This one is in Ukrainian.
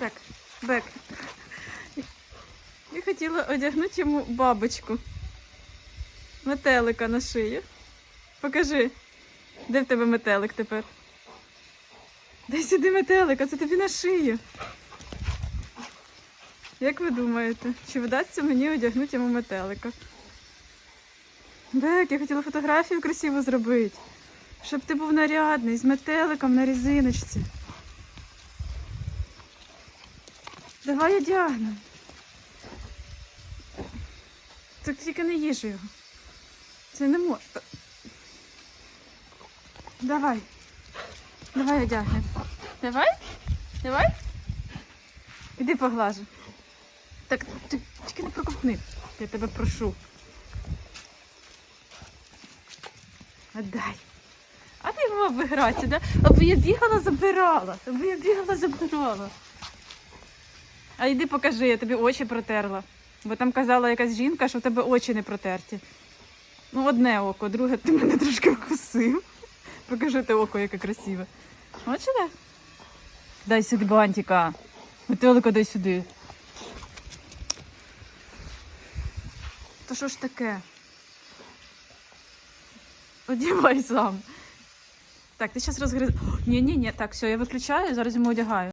Так, Бек. Я хотіла одягнути йому бабочку. Метелика на шию. Покажи, де в тебе метелик тепер? Дай сюди метелика, це тобі на шию. Як ви думаєте, чи вдасться мені одягнути йому метелика? Бек, я хотіла фотографію красиво зробити. Щоб ти був нарядний, з метеликом на резиночці. Давай одягнемо. Так тільки не їж його. Це не можна. Давай. Давай одягнемо. Давай? Давай? Іди поглажу. Так, ти тільки не проковтни. Я тебе прошу. Отдай. А ти його обігратися, да? Аби я бігала, забирала. Аби я бігала, забирала. А йди покажи, я тобі очі протерла. Бо там казала якась жінка, що в тебе очі не протерті. Ну, одне око, друге ти мене трошки вкусив. Покажи те око, яке красиве. Бачите? Дай сюди бантика. Метелика дай сюди. То що ж таке? Одівай сам. Так, ти зараз розгриз. Ні, ні, ні, так, все, я виключаю, зараз йому одягаю.